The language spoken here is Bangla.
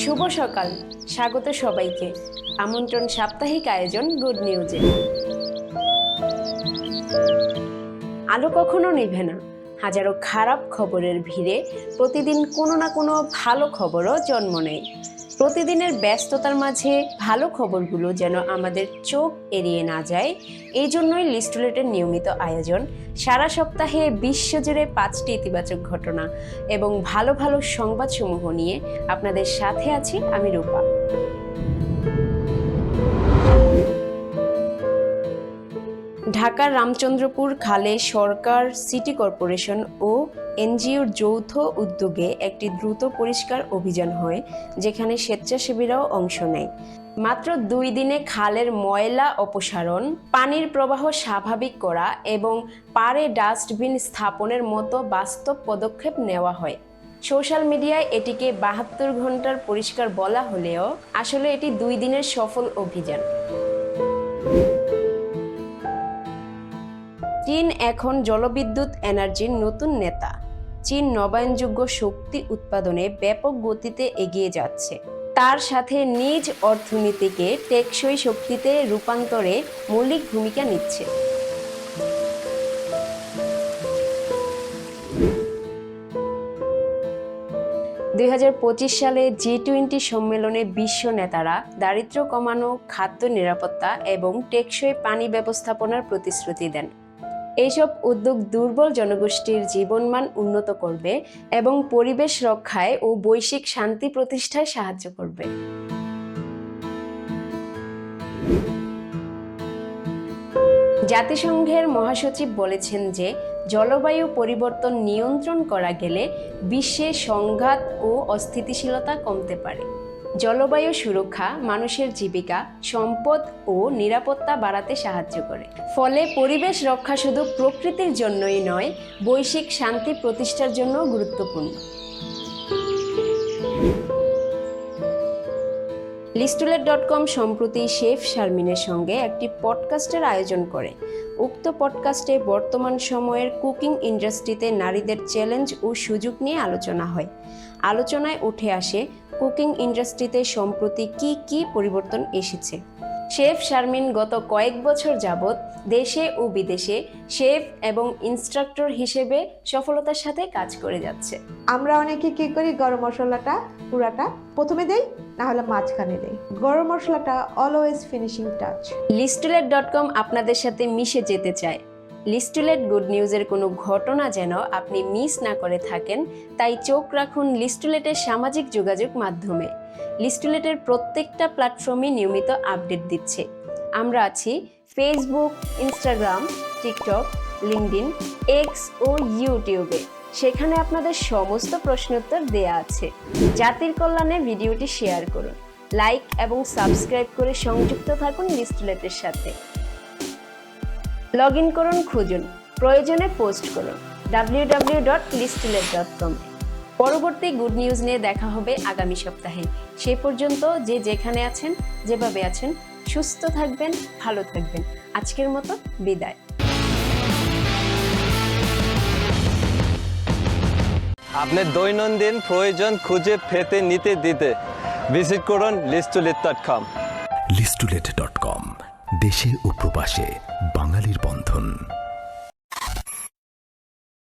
শুভ সকাল। স্বাগত সবাইকে। আমন্ত্রণ সাপ্তাহিক আয়োজন গুড নিউজে আলো কখনো নেভে না। হাজারো খারাপ খবরের ভিড়ে প্রতিদিন কোনো না কোনো ভালো খবরও জন্ম নেয়। প্রতিদিনের ব্যস্ততার মাঝে ভালো খবরগুলো যেন আমাদের চোখ এড়িয়ে না যায়, এই জন্যই লিস্টুলেটের নিয়মিত আয়োজন। সারা সপ্তাহে বিশ্বজুড়ে পাঁচটি ইতিবাচক ঘটনা এবং ভালো ভালো সংবাদসমূহ নিয়ে আপনাদের সাথে আছি আমি রূপা। ঢাকার রামচন্দ্রপুর খালে সরকার, সিটি কর্পোরেশন ও এনজিওর যৌথ উদ্যোগে একটি দ্রুত পরিষ্কার অভিযান হয়, যেখানে স্বেচ্ছাসেবীরাও অংশ নেয়। মাত্র দুই দিনে খালের ময়লা অপসারণ, পানির প্রবাহ স্বাভাবিক করা এবং পাড়ে ডাস্টবিন স্থাপনের মতো বাস্তব পদক্ষেপ নেওয়া হয়। সোশ্যাল মিডিয়ায় এটিকে বাহাত্তর ঘণ্টার পরিষ্কার বলা হলেও আসলে এটি দুই দিনের সফল অভিযান। চীন এখন জলবিদ্যুৎ এনার্জির নতুন নেতা। চীন নবায়নযোগ্য শক্তি উৎপাদনে ব্যাপক গতিতে এগিয়ে যাচ্ছে। তার সাথে নিজ অর্থনীতিকে টেকসই শক্তিতে রূপান্তরে মৌলিক ভূমিকা নিচ্ছে। দু হাজার পঁচিশ সালে জি টোয়েন্টি সম্মেলনে বিশ্ব নেতারা দারিদ্র কমানো, খাদ্য নিরাপত্তা এবং টেকসই পানি ব্যবস্থাপনার প্রতিশ্রুতি দেন। এইসব উদ্যোগ দুর্বল জনগোষ্ঠীর জীবনমান উন্নত করবে এবং পরিবেশ রক্ষায় ও বৈশ্বিক শান্তি প্রতিষ্ঠায় সাহায্য করবে। জাতিসংঘের মহাসচিব বলেছেন যে, জলবায়ু পরিবর্তন নিয়ন্ত্রণ করা গেলে বিশ্বে সংঘাত ও অস্থিতিশীলতা কমতে পারে। জলবায়ু সুরক্ষা মানুষের জীবিকা, সম্পদ ও নিরাপত্তা বাড়াতে সাহায্য করে। ফলে পরিবেশ রক্ষা শুধু প্রকৃতির জন্যই নয়, বৈশ্বিক শান্তি প্রতিষ্ঠার জন্য গুরুত্বপূর্ণ। লিস্টুলেট ডট কম সম্প্রতি শেফ শারমিনের সঙ্গে একটি পডকাস্টের আয়োজন করে। উক্ত পডকাস্টে বর্তমান সময়ের কুকিং ইন্ডাস্ট্রিতে নারীদের চ্যালেঞ্জ ও সুযোগ নিয়ে আলোচনা হয়। আলোচনায় উঠে আসে, কুকিং ইন্ডাস্ট্রিতে সম্প্রতি কি কি পরিবর্তন এসেছে? শেফ শারমিন গত কয়েক বছর যাবৎ দেশে ও বিদেশে শেফ এবং ইনস্ট্রাক্টর হিসেবে সফলতার সাথে কাজ করে যাচ্ছে। আমরা অনেকে কি করি? গরম মশলাটা পুরাটা প্রথমে দেই না হলে মাঝখানে দেই। গরম মশলাটা always finishing touch listulate dot com আপনাদের সাথে মিশে যেতে চায়। লিস্টুলেট গুড নিউজের কোনো ঘটনা যেন আপনি মিস না করে থাকেন, তাই চোখ রাখুন লিস্টুলেটের সামাজিক যোগাযোগ মাধ্যমে। লিস্টুলেটের প্রত্যেকটা প্ল্যাটফর্মে নিয়মিত আপডেট দিচ্ছে। আমরা আছি Facebook Instagram TikTok LinkedIn X ও ইউটিউবে সেখানে আপনাদের সমস্ত প্রশ্নোত্তর দেয়া আছে। জাতির কল্যাণে ভিডিওটি শেয়ার করুন। লাইক এবং সাবস্ক্রাইব করে সংযুক্ত থাকুন লিস্টুলেটের সাথে। লগ ইন করুন খুঁজুন। প্রয়োজনে পোস্ট করুন। W W dot listulate dot com পরবর্তী গুড নিউজ নিয়ে দেখা হবে আগামী সপ্তাহে। সে পর্যন্ত যে যেখানে আছেন যেভাবে আছেন সুস্থ থাকবেন ভালো থাকবেন। আজকের মতো বিদায়। আপনার দৈনন্দিন প্রয়োজন খুঁজে পেতে নিতে দিতে ভিজিট করুন লিস্টুলিট ডট কম লিস্টুলেট ডট কম দেশে ও প্রবাসে বাঙালির বন্ধন।